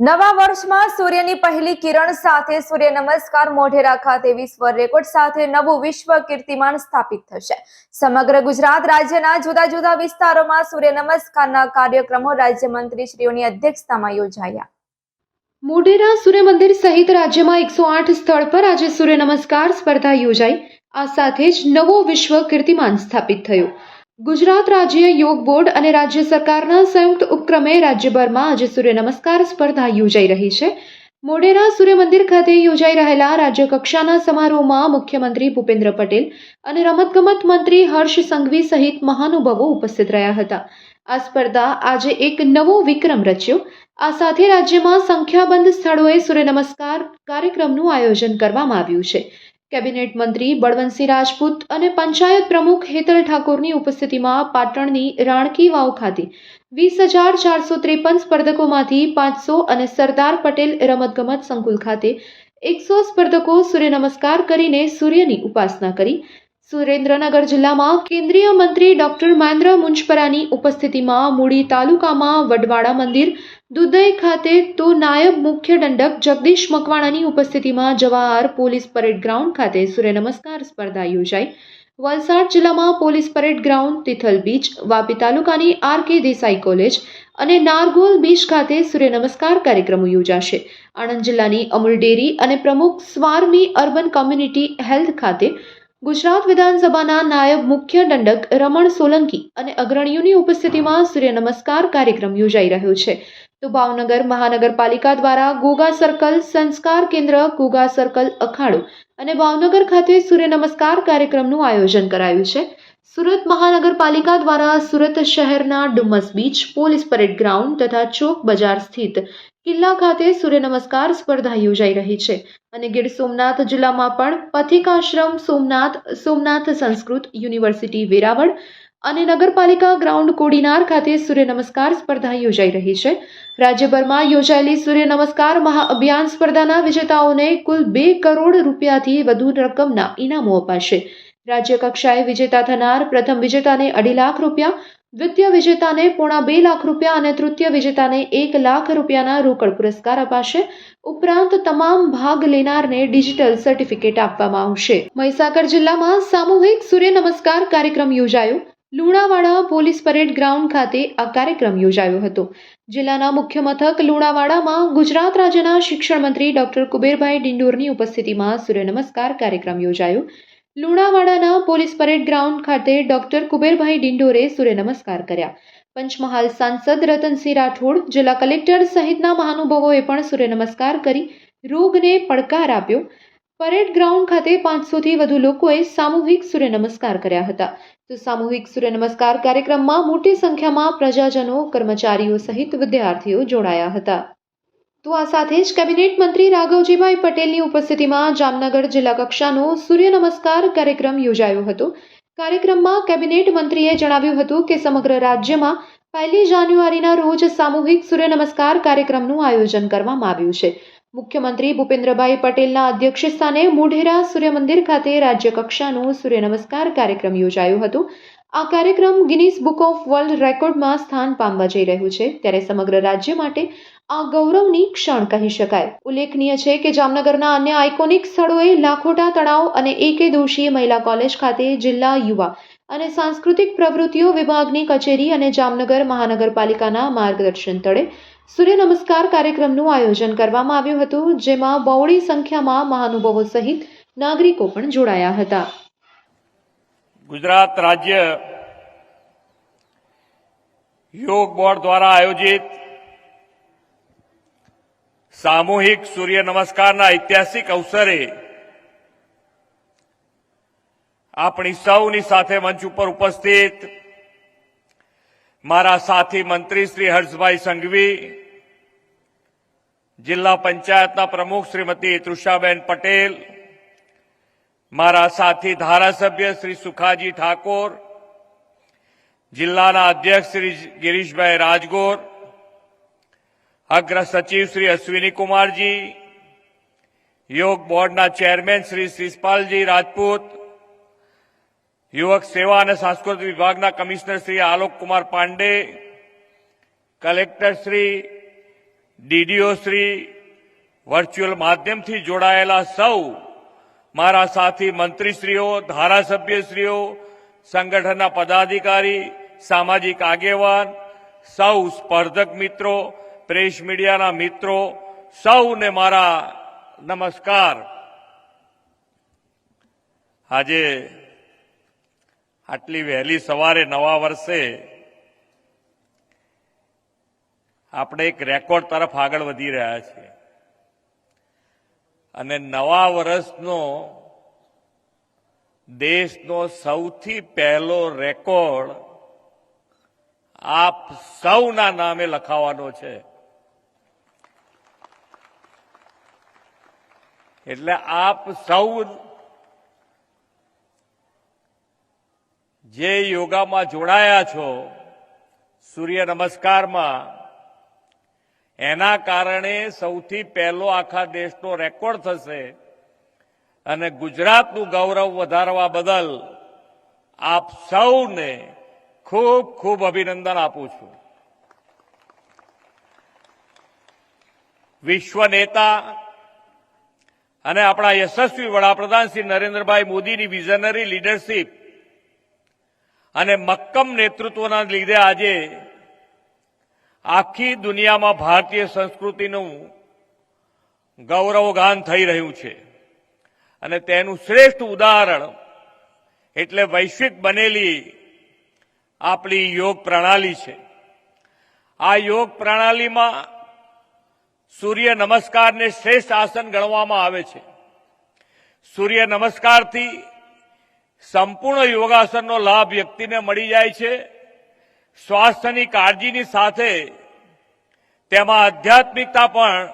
નવા વર્ષમાં સૂર્યની પહેલી કિરણ સાથે સૂર્ય નમસ્કાર મોઢેરા ખાતે વિશ્વ રેકોર્ડ સાથે નવું વિશ્વ કીર્તિમાન સ્થાપિત થશે. સમગ્ર ગુજરાત રાજ્યના જુદા જુદા વિસ્તારોમાં સૂર્ય નમસ્કારના કાર્યક્રમો રાજ્યમંત્રીશ્રીઓની અધ્યક્ષતામાં યોજાયા. મોઢેરા સૂર્ય મંદિર સહિત રાજ્યમાં એકસો આઠ સ્થળ પર આજે સૂર્ય નમસ્કાર સ્પર્ધા યોજાઈ. આ સાથે જ નવો વિશ્વ કીર્તિમાન સ્થાપિત થયો. ગુજરાત રાજ્ય યોગ બોર્ડ અને રાજ્ય સરકારના સંયુક્ત ઉપક્રમે રાજ્યભરમાં આજે સૂર્ય નમસ્કાર સ્પર્ધા યોજાઈ રહી છે. મોઢેરા સૂર્ય મંદિર ખાતે યોજાઈ રહેલા રાજ્ય કક્ષાના સમારોહમાં મુખ્યમંત્રી ભૂપેન્દ્ર પટેલ અને રમતગમત મંત્રી હર્ષ સંઘવી સહિત મહાનુભાવો ઉપસ્થિત રહ્યા હતા. આ સ્પર્ધા આજે એક નવો વિક્રમ રચ્યો. આ સાથે રાજ્યમાં સંખ્યાબંધ સ્થળોએ સૂર્ય નમસ્કાર કાર્યક્રમનું આયોજન કરવામાં આવ્યું છે. કેબિનેટ મંત્રી બળવંતસિંહ રાજપૂત અને પંચાયત પ્રમુખ હેતલ ઠાકોરની ઉપસ્થિતિમાં પાટણની રાણકી વાવ ખાતે વીસ હજાર ચારસો ત્રેપન સ્પર્ધકોમાંથી પાંચસો અને સરદાર પટેલ રમતગમત સંકુલ ખાતે એકસો સ્પર્ધકો સૂર્ય નમસ્કાર કરીને સૂર્યની ઉપાસના કરી સુરેન્દ્રનગર જિલ્લામાં કેન્દ્રીય મંત્રી ડોક્ટર મહેન્દ્ર મુંજપરાની ઉપસ્થિતિમાં મૂડી તાલુકામાં વડવાડા મંદિર, દુધઈ ખાતે તો નાયબ મુખ્ય દંડક જગદીશ મકવાણાની ઉપસ્થિતિમાં જવાહર પોલીસ પરેડ ગ્રાઉન્ડ ખાતે સૂર્ય નમસ્કાર સ્પર્ધા યોજાઈ. વલસાડ જિલ્લામાં police parade ground, Tithal beach, Vapi તાલુકાની આર કે દેસાઈ કોલેજ અને નારગોલ બીચ ખાતે સૂર્ય નમસ્કાર કાર્યક્રમો યોજાશે. આણંદ જિલ્લાની અમૂલ ડેરી અને પ્રમુખ સ્વારમી અર્બન કોમ્યુનિટી હેલ્થ ખાતે ગુજરાત વિધાનસભાના નાયબ મુખ્ય દંડક રમણ સોલંકી અને અગ્રણીઓની ઉપસ્થિતિમાં સૂર્ય નમસ્કાર કાર્યક્રમ યોજાઈ રહ્યો છે. તો ભાવનગર મહાનગરપાલિકા દ્વારા ગોગા સર્કલ, સંસ્કાર કેન્દ્ર, ગોગા સર્કલ, અખાડો અને ભાવનગર ખાતે સૂર્ય નમસ્કાર કાર્યક્રમનું આયોજન કરાયું છે. સુરત મહાનગરપાલિકા દ્વારા સુરત શહેરના Dumas beach, police parade ground તથા ચોક બજાર સ્થિત કિલ્લા ખાતે સૂર્ય નમસ્કાર સ્પર્ધા યોજાઈ રહી છે અને ગીર સોમનાથ જિલ્લામાં પણ પથિકાશ્રમ, સોમનાથ સોમનાથ સંસ્કૃત યુનિવર્સિટી, વેરાવળ અને નગરપાલિકા ગ્રાઉન્ડ કોડીનાર ખાતે સૂર્ય નમસ્કાર સ્પર્ધા યોજાઈ રહી છે. રાજ્યભરમાં યોજાયેલી સૂર્ય નમસ્કાર મહાઅભિયાન સ્પર્ધાના વિજેતાઓને કુલ બે કરોડ રૂપિયાથી વધુ રકમના ઇનામો અપાશે. રાજ્ય કક્ષાએ વિજેતા થનાર પ્રથમ વિજેતાને અઢી લાખ રૂપિયા દ્વિતીય વિજેતાને પોણા બે લાખ રૂપિયા અને તૃતીય વિજેતાને એક લાખ રૂપિયાના રોકડ પુરસ્કાર અપાશે. ઉપરાંત તમામ ભાગ લેનારને ડિજિટલ સર્ટિફિકેટ આપવામાં આવશે. મહીસાગર જિલ્લામાં સામૂહિક સૂર્ય નમસ્કાર કાર્યક્રમ યોજાયો. લુણાવાડા પોલીસ પરેડ ગ્રાઉન્ડ ખાતે આ કાર્યક્રમ યોજાયો હતો. જિલ્લાના મુખ્ય મથક લુણાવાડામાં ગુજરાત રાજ્યના શિક્ષણ મંત્રી ડોક્ટર કુબેરભાઈ ડિંડોરની ઉપસ્થિતિમાં સૂર્ય નમસ્કાર કાર્યક્રમ યોજાયો. લુણાવાડાના પોલીસ પરેડ ગ્રાઉન્ડ ખાતે ડોક્ટર કુબેરભાઈ ડિંડોરે સૂર્ય નમસ્કાર કર્યા. પંચમહાલ સાંસદ રતનસિંહ રાઠોડ, જિલ્લા કલેક્ટર સહિતના મહાનુભાવોએ પણ સૂર્ય નમસ્કાર કરી રોગને પડકાર આપ્યો. પરેડ ગ્રાઉન્ડ ખાતે પાંચસોથી વધુ લોકોએ સામૂહિક સૂર્ય નમસ્કાર કર્યા હતા. તો સામૂહિક સૂર્ય નમસ્કાર કાર્યક્રમમાં મોટી સંખ્યામાં પ્રજાજનો, કર્મચારીઓ સહિત વિદ્યાર્થીઓ જોડાયા હતા. તો આ સાથે જ કેબિનેટ મંત્રી રાઘવજીભાઈ પટેલની ઉપસ્થિતિમાં જામનગર જિલ્લા કક્ષાનો સૂર્ય નમસ્કાર કાર્યક્રમ યોજાયો હતો. કાર્યક્રમમાં કેબિનેટ મંત્રીએ જણાવ્યું હતું કે સમગ્ર રાજ્યમાં પહેલી જાન્યુઆરીના રોજ સામૂહિક સૂર્ય નમસ્કાર કાર્યક્રમનું આયોજન કરવામાં આવ્યું છે. મુખ્યમંત્રી ભૂપેન્દ્રભાઈ પટેલના અધ્યક્ષસ્થાને મોઢેરા સૂર્ય મંદિર ખાતે રાજ્ય કક્ષાનો સૂર્ય નમસ્કાર કાર્યક્રમ યોજાયો હતો. આ કાર્યક્રમ ગિનીસ બુક ઓફ વર્લ્ડ રેકોર્ડમાં સ્થાન પામવા જઈ રહ્યું છે. ત્યારે સમગ્ર રાજ્ય માટે આ ગૌરવની ક્ષણ કહી શકાય. ઉલ્લેખનીય છે કે જામનગરના અન્ય આઇકોનિક સ્થળોએ લાખોટા તળાવ અને એકે દોષીય મહિલા કોલેજ ખાતે જિલ્લા યુવા અને સાંસ્કૃતિક પ્રવૃત્તિઓ વિભાગની કચેરી અને જામનગર મહાનગરપાલિકાના માર્ગદર્શન તળે સૂર્ય નમસ્કાર કાર્યક્રમનું આયોજન કરવામાં આવ્યું હતું, જેમાં બહોળી સંખ્યામાં મહાનુભાવો સહિત નાગરિકો પણ જોડાયા હતા. ગુજરાત રાજ્ય યોગ બોર્ડ દ્વારા આયોજિત સામૂહિક સૂર્ય નમસ્કારના ઐતિહાસિક અવસરે આપણી સૌની સાથે મંચ ઉપર ઉપસ્થિત મારા સાથી મંત્રી શ્રી હર્ષભાઈ સંઘવી, જિલ્લા પંચાયતના પ્રમુખ શ્રીમતી તૃષાબેન પટેલ મારા સાથી ધારાસભ્ય શ્રી સુખાજી ઠાકોર, જિલ્લાના અધ્યક્ષ શ્રી ગિરીશભાઈ રાજગોર, અગ્ર સચિવ શ્રી અશ્વિની કુમારજી, યોગ બોર્ડના ચેરમેન શ્રી શિષપાલજી રાજપૂત, યુવક સેવા અને સાંસ્કૃતિક વિભાગના commissioner Shri Alok Kumar Pande, collector Shri, DDO Shri, virtual માધ્યમથી જોડાયેલા સૌ મારા સાથી મંત્રીશ્રીઓ, ધારાસભ્યશ્રીઓ, સંગઠનના પદાધિકારી, સામાજિક આગેવાન, સૌ સ્પર્ધક મિત્રો, પ્રેસ મીડિયાના મિત્રો, સૌને મારા નમસ્કાર. આજે આટલી વહેલી સવારે નવા વર્ષે આપણે એક રેકોર્ડ તરફ આગળ વધી રહ્યા છીએ. અને નવા વર્ષનો દેશનો સૌથી પહેલો રેકોર્ડ આપ સૌના નામે લખાવાનો છે. એટલે આપ સૌ જે યોગામાં જોડાયા છો, સૂર્ય નમસ્કારમાં એના કારણે સૌથી પહેલો આખા દેશનો રેકોર્ડ થશે અને ગુજરાતનું ગૌરવ વધારવા બદલ આપ સૌને ખૂબ ખૂબ અભિનંદન આપું છું. વિશ્વ નેતા અને આપણા યશસ્વી વડાપ્રધાન શ્રી નરેન્દ્રભાઈ મોદીની વિઝનરી લીડરશીપ અને મક્કમ નેતૃત્વના લીધે આજે આખી દુનિયામાં ભારતીય સંસ્કૃતિનું ગૌરવગાન થઈ રહ્યું છે. અને તેનું શ્રેષ્ઠ ઉદાહરણ એટલે વૈશ્વિક બનેલી આપણી યોગ પ્રણાલી છે. આ યોગ પ્રણાલીમાં સૂર્ય નમસ્કારને શ્રેષ્ઠ આસન ગણવામાં આવે છે. સૂર્ય નમસ્કારથી સંપૂર્ણ યોગાસનનો લાભ વ્યક્તિને મળી જાય છે. સ્વાસ્થ્યની કાળજીની સાથે તેમાં આધ્યાત્મિકતા પણ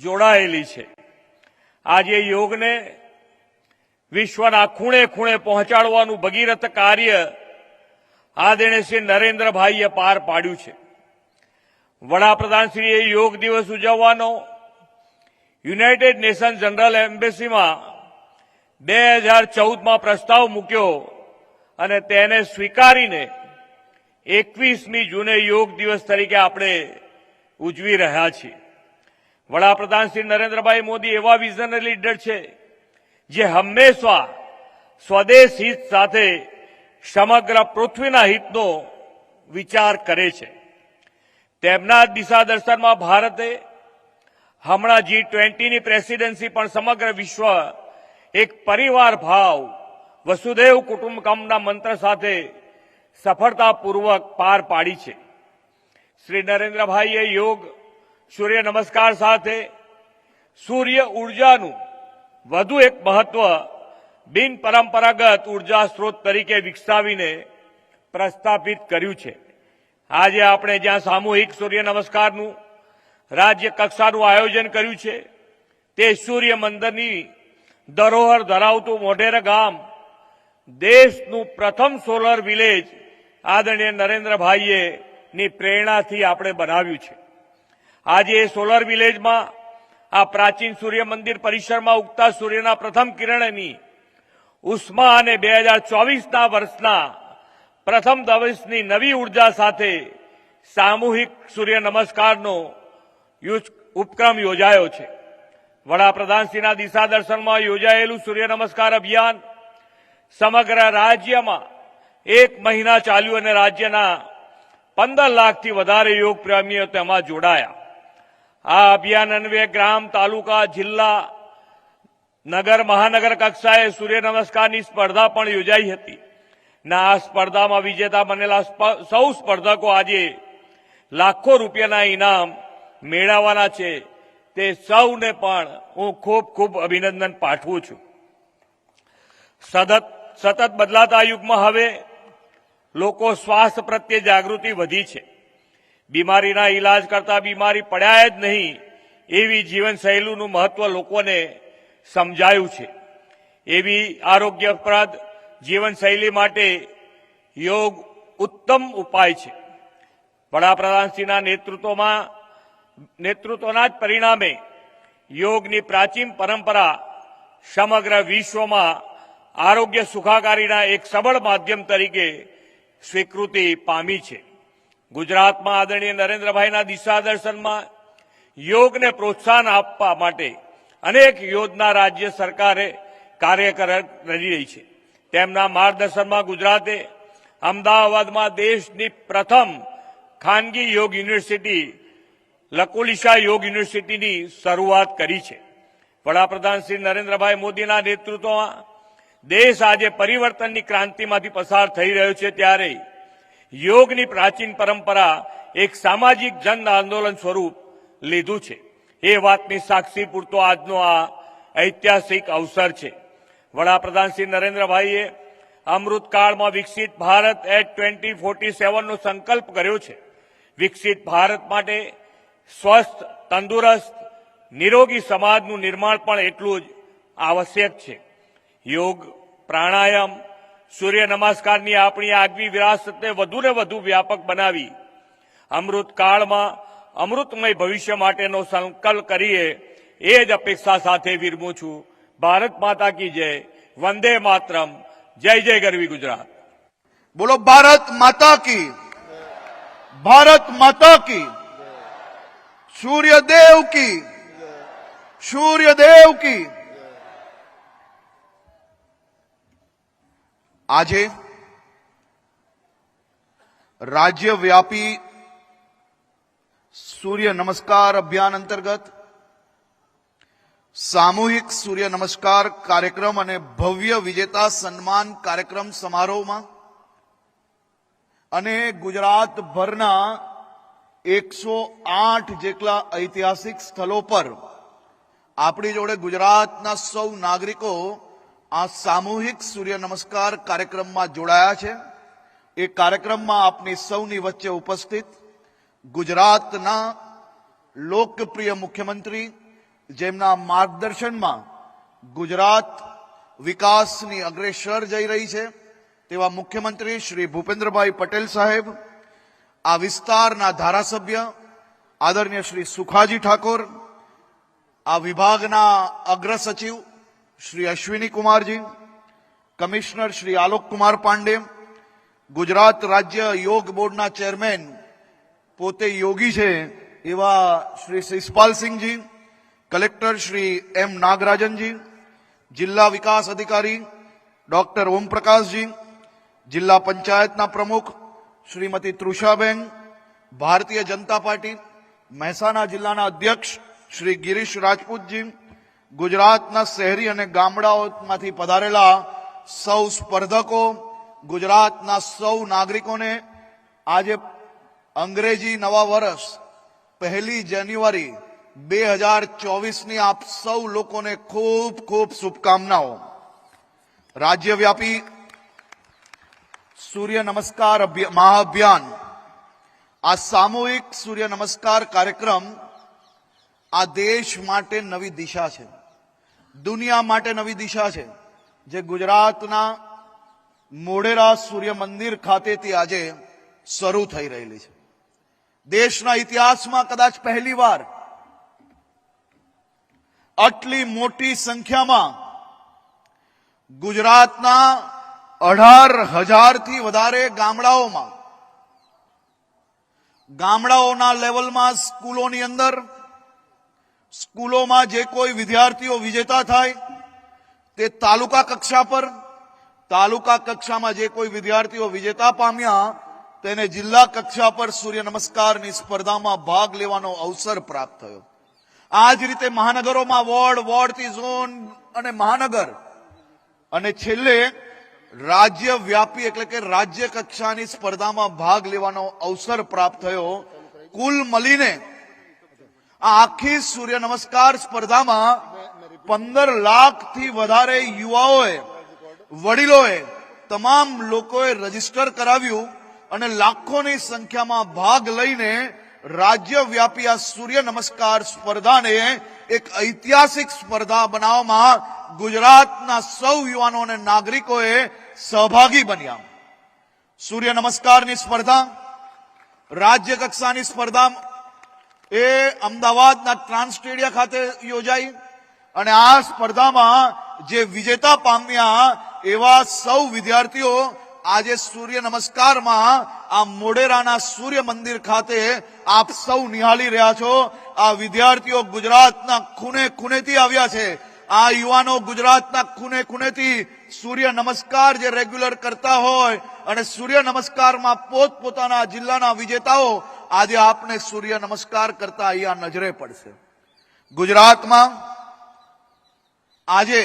જોડાયેલી છે. આજે યોગને વિશ્વના ખૂણે ખૂણે પહોંચાડવાનું ભગીરથ કાર્ય આદરણીય શ્રી નરેન્દ્રભાઈએ પાર પાડ્યું છે. વડાપ્રધાનશ્રીએ યોગ દિવસ ઉજવવાનો. યુનાઇટેડ નેશન જનરલ એમ્બેસીમાં બે હજાર ચૌદમાં પ્રસ્તાવ મૂક્યો અને તેને સ્વીકારીને એકવીસમી જૂને યોગ દિવસ તરીકે આપણે ઉજવી રહ્યા છીએ. વડાપ્રધાન શ્રી નરેન્દ્રભાઈ મોદી એવા વિઝનરી લીડર છે, જે હંમેશા સ્વદેશ હિત સાથે સમગ્ર પૃથ્વીના હિતનો વિચાર કરે છે. તેમના દિશાદર્શનમાં ભારતે હમણાં જી ટ્વેન્ટીની પ્રેસિડેન્સી પણ સમગ્ર વિશ્વ એક પરિવાર ભાવ વસુદેવ કુટુંબકમના મંત્ર સાથે સફળતાપૂર્વક પાર પાડી છે. શ્રી નરેન્દ્રભાઈએ યોગ, સૂર્ય નમસ્કાર સાથે સૂર્ય ઉર્જાનું વધુ એક મહત્વ બિનપરંપરાગત ઊર્જા સ્ત્રોત તરીકે વિકસાવીને પ્રસ્થાપિત કર્યું છે. આજે આપણે જ્યાં સામૂહિક સૂર્ય નમસ્કારનું રાજ્ય કક્ષાનું આયોજન કર્યું છે, તે સૂર્ય મંદિરની ધરોહર ધરાવતું મોઢેરા ગામ, દેશનું પ્રથમ સોલર વિલેજ આદરણીય નરેન્દ્રભાઈએ ની પ્રેરણાથી આપણે બનાવ્યું છે. આજે એ સોલર વિલેજમાં આ પ્રાચીન સૂર્ય મંદિર પરિસરમાં ઉગતા સૂર્યના પ્રથમ કિરણની ઉષ્મા અને બે હજાર ચોવીસના વર્ષના પ્રથમ દિવસની નવી ઊર્જા સાથે સામૂહિક સૂર્ય નમસ્કારનો ઉપક્રમ યોજાયો છે. વડાપ્રધાનશ્રીના દિશા દર્શનમાં યોજાયેલું સૂર્ય નમસ્કાર અભિયાન સમગ્ર રાજ્યમાં એક મહિના ચાલ્યું અને રાજ્યના પંદર લાખથી વધારે યોગ પ્રેમીઓ તેમાં જોડાયા. આ અભિયાન અન્વયે ગ્રામ, તાલુકા, જિલ્લા, નગર, મહાનગર કક્ષાએ સૂર્ય નમસ્કારની સ્પર્ધા પણ યોજાઈ હતી. ના આ સ્પર્ધામાં વિજેતા બનેલા સૌ સ્પર્ધકો આજે લાખો રૂપિયાના ઇનામ મેળવવાના છે. તે સૌને પણ હું ખૂબ ખૂબ અભિનંદન પાઠવું છું. સતત સતત બદલાતા યુગમાં હવે લોકો સ્વાસ્થ્ય પ્રત્યે જાગૃતિ વધી છે. બીમારીના ઈલાજ કરતા બીમારી પડ્યા જ નહીં એવી જીવનશૈલીનું મહત્વ લોકોને સમજાયું છે. એવી આરોગ્યપ્રદ જીવનશૈલી માટે યોગ ઉત્તમ ઉપાય છે. વડાપ્રધાનશ્રીના નેતૃત્વમાં, નેતૃત્વના જ પરિણામે યોગની પ્રાચીન પરંપરા સમગ્ર વિશ્વમાં આરોગ્ય સુખાકારીના એક સબળ માધ્યમ તરીકે સ્વીકૃતિ પામી છે. ગુજરાતમાં આદરણીય નરેન્દ્રભાઈના દિશા દર્શનમાં યોગને પ્રોત્સાહન આપવા માટે અનેક યોજના રાજ્ય સરકારે કાર્ય કરી રહી છે. તેમના માર્ગદર્શનમાં ગુજરાતે અમદાવાદમાં દેશની પ્રથમ ખાનગી યોગ યુનિવર્સિટી, લકુલિશા યોગ યુનિવર્સિટીની શરૂઆત કરી છે. વડાપ્રધાન શ્રી નરેન્દ્રભાઈ મોદીના નેતૃત્વમાં દેશ આજે પરિવર્તનની ક્રાંતિમાંથી પસાર થઈ રહ્યો છે ત્યારે યોગની પ્રાચીન પરંપરા એક સામાજિક જન આંદોલન સ્વરૂપ લીધું છે. એ વાતની સાક્ષી પૂરતો આજનો આ ઐતિહાસિક અવસર છે. વડાપ્રધાન શ્રી નરેન્દ્રભાઈએ અમૃતકાળમાં વિકસિત ભારત એટ ટ્વેન્ટી ફોર્ટી સેવનનો સંકલ્પ કર્યો છે. વિકસિત ભારત માટે સ્વસ્થ, તંદુરસ્ત, નિરોગી સમાજનું નિર્માણ પણ એટલું જ આવશ્યક છે. યોગ, પ્રાણાયામ, સૂર્ય નમસ્કારની આપણી આગવી વિરાસતને વધુને વધુ વ્યાપક બનાવી અમૃતકાળમાં અમૃતમય ભવિષ્ય માટેનો સંકલ્પ કરીએ, એ જ અપેક્ષા સાથે વિરમું છું. ભારત માતા કી જય. વંદે માતરમ. જય જય ગરવી ગુજરાત. બોલો, ભારત માતા કી. ભારત માતા કી. સૂર્યદેવ કી. સૂર્યદેવ કી. આજે રાજ્યવ્યાપી સૂર્ય નમસ્કાર અભિયાન અંતર્ગત સામૂહિક સૂર્ય નમસ્કાર કાર્યક્રમ અને ભવ્ય વિજેતા સન્માન કાર્યક્રમ સમારોહમાં અને ગુજરાતભરના એકસો આઠ જેટલા ઐતિહાસિક સ્થળો પર આપણી જોડે ગુજરાતના સૌ નાગરિકો આ સામૂહિક સૂર્ય નમસ્કાર કાર્યક્રમમાં જોડાયા છે. એ કાર્યક્રમમાં આપની સૌની વચ્ચે ઉપસ્થિત ગુજરાતના લોકપ્રિય મુખ્યમંત્રી, જેમના માર્ગદર્શનમાં ગુજરાત વિકાસની અગ્રેસર જઈ રહી છે, તેવા મુખ્યમંત્રી શ્રી ભૂપેન્દ્રભાઈ પટેલ સાહેબ, આ વિસ્તારના ધારાસભ્ય આદરણીય શ્રી સુખાજી ઠાકોર, આ વિભાગના અગ્ર સચિવ શ્રી અશ્વિની કુમારજી, કમિશનર શ્રી આલોક કુમાર પાંડે, ગુજરાત રાજ્ય યોગ બોર્ડના ચેરમેન પોતે યોગી છે એવા શ્રી શિષપાલસિંહજી કલેક્ટર શ્રી એમ નાગરાજનજી, જિલ્લા વિકાસ અધિકારી ડોક્ટર ઓમપ્રકાશજી, જિલ્લા પંચાયતના પ્રમુખ શ્રીમતી તૃષાબેન, ભારતીય જનતા પાર્ટી મહેસાણા જિલ્લાના અધ્યક્ષ શ્રી ગિરીશ રાજપૂતજી ગુજરાતના શહેરી અને ગામડાઓમાંથી પધારેલા સૌ સ્પર્ધકો, ગુજરાતના સૌ નાગરિકોને આજે અંગ્રેજી નવા વર્ષ, પહેલી જાન્યુઆરી બે હજાર ચોવીસની આપ સૌ લોકોને ખૂબ ખૂબ શુભકામનાઓ. રાજ્યવ્યાપી સૂર્ય નમસ્કાર અભિ- મહાઅભિયાન. આ સામૂહિક સૂર્ય નમસ્કાર કાર્યક્રમ આ દેશ માટે નવી દિશા છે. દુનિયા માટે નવી દિશા છે. જે ગુજરાતના મોઢેરા સૂર્ય મંદિર ખાતેથી આજે શરૂ થઈ રહેલી છે. દેશના ઇતિહાસમાં કદાચ પહેલીવાર આટલી મોટી સંખ્યામાં ગુજરાતના અઢાર હજારથી વધારે ગામડાઓમાં, ગામડાઓના લેવલમાં, સ્કૂલોની અંદર સ્કૂલોમાં જે કોઈ વિદ્યાર્થીઓ વિજેતા થાય, તે તાલુકા કક્ષા પર, તાલુકા કક્ષામાં જે કોઈ વિદ્યાર્થીઓ વિજેતા પામ્યા, તેને જિલ્લા કક્ષા પર સૂર્ય નમસ્કારની સ્પર્ધામાં ભાગ લેવાનો અવસર પ્રાપ્ત થયો. આ જ રીતે મહાનગરોમાં વોર્ડ, વોર્ડથી ઝોન અને મહાનગર. અને છેલ્લે રાજ્ય વ્યાપી એટલે કે રાજ્ય કક્ષાની સ્પર્ધામાં ભાગ લેવાનો અવસર પ્રાપ્ત થયો. કુલ મળીને આ આખી સૂર્ય નમસ્કાર સ્પર્ધામાં પંદર લાખથી વધારે યુવાઓએ, વડીલોએ તમામ લોકોએ રજિસ્ટર કરાવ્યું અને લાખોની સંખ્યામાં ભાગ લઈને રાજ્યવ્યાપી આ સૂર્ય નમસ્કાર સ્પર્ધાને એક ઐતિહાસિક સ્પર્ધા બનાવવામાં ગુજરાતના સૌ યુવાનો અને નાગરિકોએ સહભાગી બન્યા. સૂર્ય નમસ્કારની સ્પર્ધા, રાજ્ય કક્ષાની સ્પર્ધા એ અમદાવાદના ટ્રાન્સ સ્ટેડિયા ખાતે યોજાઈ અને આ સ્પર્ધામાં જે વિજેતા પામ્યા એવા સૌ વિદ્યાર્થીઓ, આજે સૂર્ય નમસ્કારમાં આ મોઢેરાના સૂર્ય મંદિર ખાતે આપ સૌ નિહાળી રહ્યા છો. આ વિદ્યાર્થીઓ ગુજરાતના ખૂને ખૂનેથી આવ્યા છે. આ યુવાનો ગુજરાતના ખૂણે ખૂણેથી સૂર્ય નમસ્કાર જે રેગ્યુલર કરતા હોય અને સૂર્ય નમસ્કારમાં પોતપોતાના જિલ્લાના વિજેતાઓ, આજે આપને સૂર્ય નમસ્કાર કરતા અહીંયા નજરે પડશે. ગુજરાતમાં આજે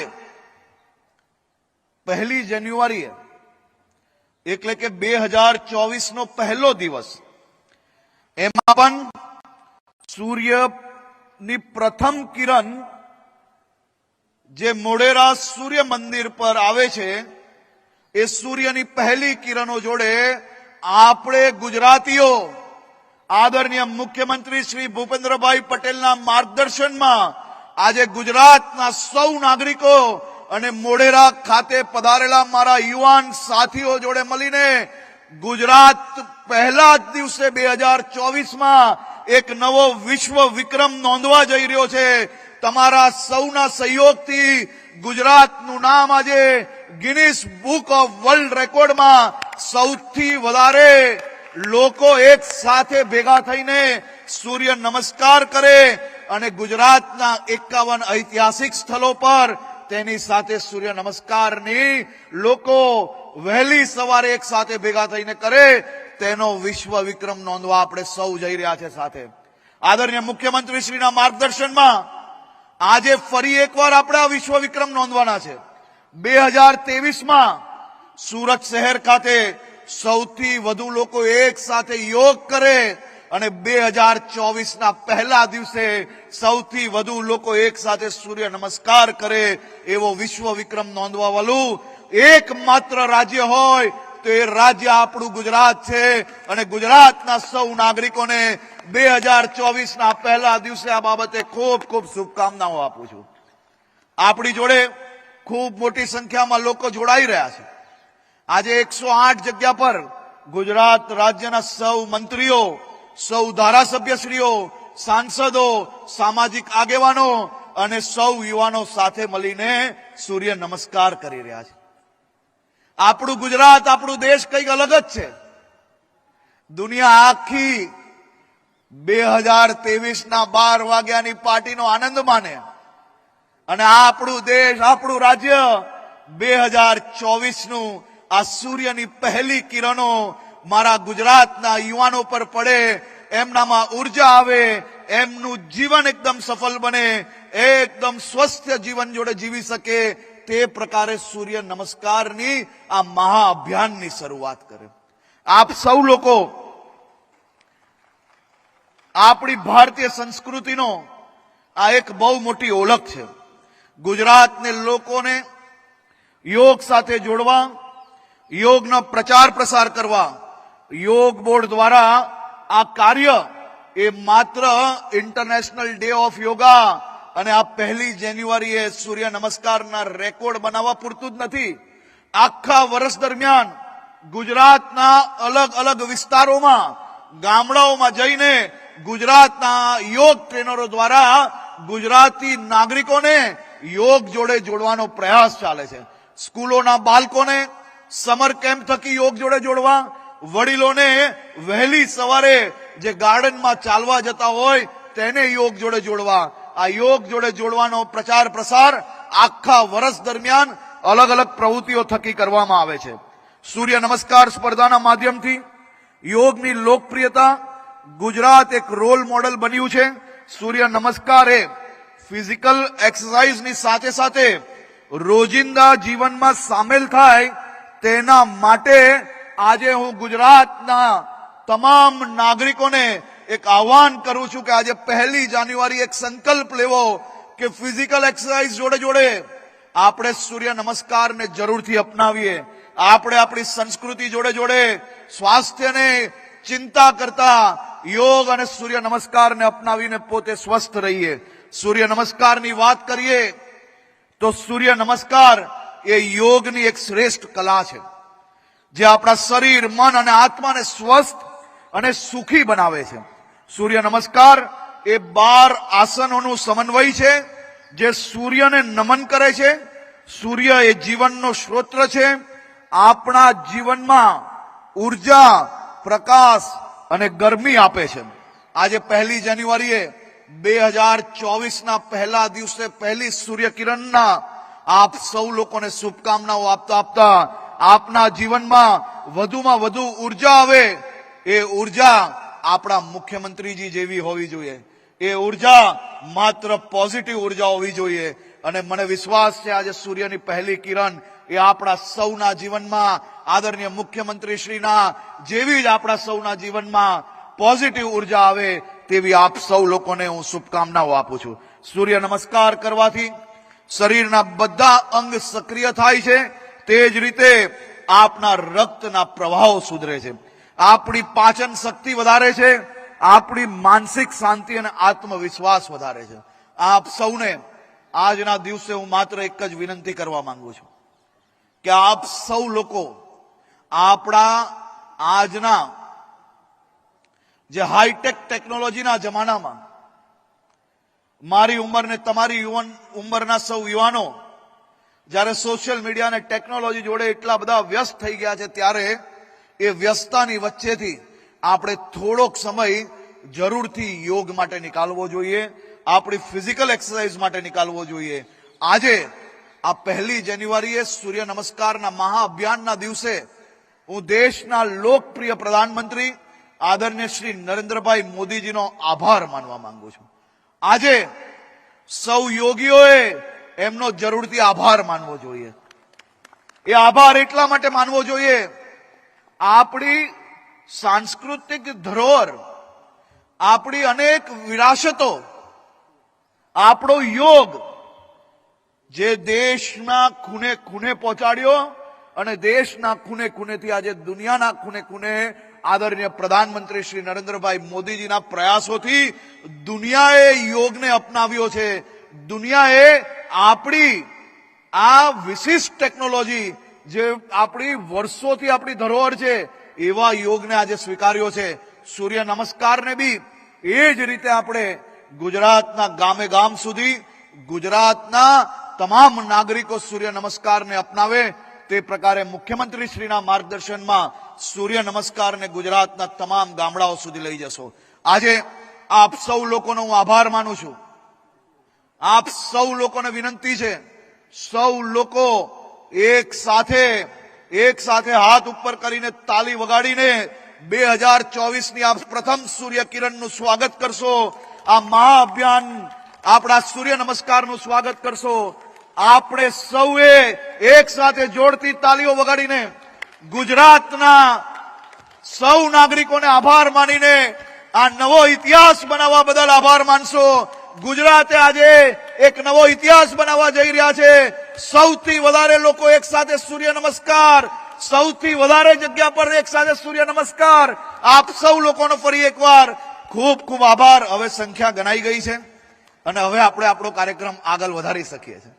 પહેલી જાન્યુઆરીએ, એટલે કે બે હજાર ચોવીસનો પહેલો દિવસ, એમાં પણ સૂર્યની પ્રથમ કિરણ જે મોઢેરા સૂર્ય મંદિર પર આવે છે, એ સૂર્યની પહેલી કિરણો જોડે આપણે ગુજરાતીઓ, આદરણીય મુખ્યમંત્રી શ્રી ભૂપેન્દ્રભાઈ પટેલના માર્ગદર્શનમાં આજે ગુજરાતના સૌ નાગરિકો અને મોઢેરા ખાતે પધારેલા મારા યુવાન સાથીઓ જોડે મળીને ગુજરાત પહેલા જ દિવસે બે હજાર ચોવીસમાં એક નવો વિશ્વ વિક્રમ નોંધવા જઈ રહ્યો છે. તમારા સૌના સહયોગથી ગુજરાતનું નામ આજે ગિનિસ બુક ઓફ વર્લ્ડ રેકોર્ડમાં સૌથી વધારે લોકો એક સાથે ભેગા થઈને સૂર્ય નમસ્કાર કરે અને ગુજરાતના એકાવન ઐતિહાસિક સ્થળો પર તેની સાથે સૂર્ય નમસ્કારની લોકો વહેલી સવારે એક સાથે ભેગા થઈને કરે, તેનો વિશ્વ વિક્રમ નોંધવા આપણે સૌ જઈ રહ્યા છે સાથે. આદરણીય મુખ્યમંત્રી શ્રીના માર્ગદર્શનમાં આજે ફરી એકવાર આપણે આ વિશ્વ વિક્રમ નોંધવાના છે. બે હજાર તેવીસમાં સુરત શહેર ખાતે સૌથી વધુ લોકો એક સાથે યોગ કરે અને બે હજાર ચોવીસના પહેલા દિવસે સૌથી વધુ લોકો એક સાથે સૂર્ય નમસ્કાર કરે એવો વિશ્વ વિક્રમ નોંધવા વાળું એકમાત્ર રાજ્ય હોય તો એ રાજ્ય આપણું ગુજરાત છે અને ગુજરાતના સૌ નાગરિકોને બે હજાર ચોવીસના પહેલા દિવસે આ બાબતે ખૂબ ખૂબ શુભકામનાઓ આપું છું. આપણી જોડે ખૂબ મોટી સંખ્યામાં લોકો જોડાઈ રહ્યા છે. આજે એકસો આઠ જગ્યા પર ગુજરાત રાજ્યના સૌ મંત્રીઓ, સૌ ધારાસભ્યશ્રીઓ, સાંસદો, સામાજિક આગેવાનો અને સૌ યુવાનો સાથે મળીને સૂર્ય નમસ્કાર કરી રહ્યા છે. આપણું ગુજરાત, આપણું દેશ કંઈક અલગ જ છે. દુનિયા આખી બે હજાર ત્રેવીસ ના બાર વાગ્યાની પાર્ટીનો આનંદ માને અને આ આપણું દેશ, આપણું રાજ્ય બે હજાર ચોવીસનું આ સૂર્યની પહેલી કિરણો મારા ગુજરાતના યુવાનો પર પડે, એમનામાં ઊર્જા આવે, એમનું જીવન એકદમ સફળ બને, એકદમ સ્વસ્થ જીવન જોડે જીવી શકે તે પ્રકારે સૂર્ય નમસ્કારની આ મહાઅભિયાનની શરૂઆત કરે. આપ સૌ લોકો આપણી ભારતીય સંસ્કૃતિનો આ એક બહુ મોટી ઓળખ છે. ગુજરાતને લોકોને યોગ સાથે જોડવા, યોગનો પ્રચાર પ્રસાર કરવા, યોગ બોર્ડ દ્વારા આ કાર્ય એ માત્ર ઇન્ટરનેશનલ ડે ઓફ યોગા અને આ પહેલી જાન્યુઆરીએ સૂર્ય નમસ્કારના રેકોર્ડ બનાવવા પૂરતું જ નથી. આખા વર્ષ દરમિયાન ગુજરાતના અલગ અલગ વિસ્તારોમાં, ગામડાઓમાં જઈને ગુજરાતના યોગ ટ્રેનરો દ્વારા ગુજરાતી નાગરિકોને યોગ જોડે જોડવાનો પ્રયાસ ચાલે છે. સ્કૂલોના બાળકોને સમર કેમ્પ થકી યોગ જોડે જોડવા, વડીલોને વહેલી સવારે જે ગાર્ડનમાં ચાલવા જતા હોય તેને યોગ જોડે જોડવા આ યોગ જોડે જોડવાનો પ્રચાર પ્રસાર આખા વર્ષ દરમિયાન અલગ અલગ પ્રવૃત્તિઓ થકી કરવામાં આવે છે. સૂર્ય નમસ્કાર સ્પર્ધાના માધ્યમથી યોગની લોકપ્રિયતા, ગુજરાત એક રોલ મોડલ બન્યું છે. સૂર્ય નમસ્કાર એ ફિઝિકલ એક્સરસાઇઝની સાથે સાથે રોજિંદા જીવનમાં સામેલ થાય તેના માટે આજે હું ગુજરાતના તમામ નાગરિકોને એક આહવાન કરું છું કે આજે પહેલી જાન્યુઆરી એક સંકલ્પ લેવો કે ફિઝિકલ એક્સરસાઇઝ જોડે જોડે આપણે સૂર્ય નમસ્કારને જરૂરથી અપનાવીએ. આપણે આપણી સંસ્કૃતિ જોડે જોડે સ્વાસ્થ્યને ચિંતા કરતા યોગ અને સૂર્ય નમસ્કારને અપનાવીને પોતે સ્વસ્થ રહીએ. સૂર્ય નમસ્કારની વાત કરીએ તો સૂર્ય નમસ્કાર એ યોગની એક શ્રેષ્ઠ કલા છે. જે આપણા શરીર, મન અને આત્માને સ્વસ્થ અને સુખી બનાવે છે. સૂર્ય નમસ્કાર એ બાર આસનોનું સમન્વય છે, જે સૂર્યને નમન કરે છે. સૂર્ય એ જીવનનો સ્ત્રોત્ર છે. આપણા જીવનમાં ઊર્જા, પ્રકાશ અને ગરમી આપે છે. આજે પહેલી જાન્યુઆરીએ બે હજાર ચોવીસના પહેલા દિવસે પહેલી સૂર્યકિરણના આપ સૌ લોકોને શુભકામનાઓ આપતા આપતા આપના જીવનમાં વધુમાં વધુ ઊર્જા આવે. એ ઊર્જા આપણા મુખ્યમંત્રીજી જેવી હોવી જોઈએ. એ ઊર્જા માત્ર પોઝિટિવ ઊર્જા હોવી જોઈએ. અને મને વિશ્વાસ છે આજે સૂર્યની પહેલી કિરણ એ આપણા સૌના જીવનમાં આદરણીય મુખ્યમંત્રી શ્રીના જેવી જ આપણા સૌના જીવનમાં પોઝિટિવ ઊર્જા આવે તેવી આપ સૌ લોકોને હું શુભકામનાઓ આપું છું. સૂર્ય નમસ્કાર કરવાથી શરીરના બધા અંગ સક્રિય થાય છે. તે જ રીતે આપના રક્તના પ્રવાહો સુધરે છે. આપણી પાચન શક્તિ વધારે છે, આપણી માનસિક શાંતિ અને આત્મવિશ્વાસ વધારે છે. આપ સૌને આજના દિવસે હું માત્ર એક જ વિનંતી કરવા માંગુ છું કે આપ સૌ લોકો આપણા આજના જે હાઈટેક ટેકનોલોજીના જમાનામાં મારી ઉંમર ને તમારી યુવાન ઉંમરના સૌ યુવાનો જ્યારે સોશિયલ મીડિયા અને ટેકનોલોજી જોડે એટલા બધા વ્યસ્ત થઈ ગયા છે, ત્યારે એ વ્યસ્તતાની વચ્ચેથી આપણે થોડોક સમય જરૂરથી યોગ માટે નીકાળવો જોઈએ, આપણી ફિઝિકલ એક્સરસાઇઝ માટે નીકાળવો જોઈએ. આજે, આ પહેલી જાન્યુઆરીએ સૂર્ય નમસ્કારના મહાઅભિયાનના દિવસે હું દેશના લોકપ્રિય પ્રધાનમંત્રી આદરણીય શ્રી નરેન્દ્રભાઈ મોદીજીનો આભાર માનવા માંગુ છું. આજે, સૌ યોગીઓએ એમનો જરૂરથી આભાર માનવો જોઈએ. એ આભાર એટલા માટે માનવો જોઈએ આપણી સાંસ્કૃતિક ધરોહર, આપણી અનેક વિરાસતો, આપણો યોગ જે દેશના ખૂને ખૂને પહોંચાડ્યો અને દેશના ખૂને ખૂનેથી આજે દુનિયાના ખૂને ખૂને આદરણીય પ્રધાનમંત્રી શ્રી નરેન્દ્રભાઈ મોદીજીના પ્રયાસોથી દુનિયાએ યોગને અપનાવ્યો છે. દુનિયાએ આપણી આ વિશિષ્ટ ટેકનોલોજી જે આપણી વર્ષોથી આપણી ધરોહર છે, એવા યોગને આજે સ્વીકાર્યો છે. સૂર્ય નમસ્કારને બી એ જ રીતે આપણે ગુજરાતના ગામે ગામ સુધી ગુજરાતના તમામ નાગરિકો સૂર્ય નમસ્કારને અપનાવે તે પ્રકારે મુખ્યમંત્રી શ્રીના માર્ગદર્શનમાં સૂર્ય નમસ્કારને ગુજરાતના તમામ ગામડાઓ સુધી લઈ જશો. આજે આપ સૌ લોકોનો હું આભાર માનું છું. આપ સૌ લોકોને વિનંતી છે. સૌ લોકો એક સાથે એક સાથે હાથ ઉપર કરીને તાલી વગાડીને બે હજાર ચોવીસની આ પ્રથમ સૂર્યકિરણનું સ્વાગત કરશો. આ મહાઅભિયાન આપણા સૂર્ય નમસ્કારનું સ્વાગત કરશો. આપણે સૌએ એક સાથે જોડતી તાલીઓ વગાડીને ગુજરાતના સૌ નાગરિકોને આભાર માનીને આ નવો ઇતિહાસ બનાવવા બદલ આભાર માનશો. ગુજરાતે આજે એક નવો ઇતિહાસ બનાવવા જઈ રહ્યા છે. સૌથી વધારે લોકો એક સાથે સૂર્ય નમસ્કાર, સૌથી વધારે જગ્યા પર એક સાથે સૂર્ય નમસ્કાર. આપ સૌ લોકોનો ફરી એકવાર ખૂબ ખૂબ આભાર. હવે સંખ્યા ગણાઈ ગઈ છે અને હવે આપણે આપણો કાર્યક્રમ આગળ વધારી શકીએ છીએ.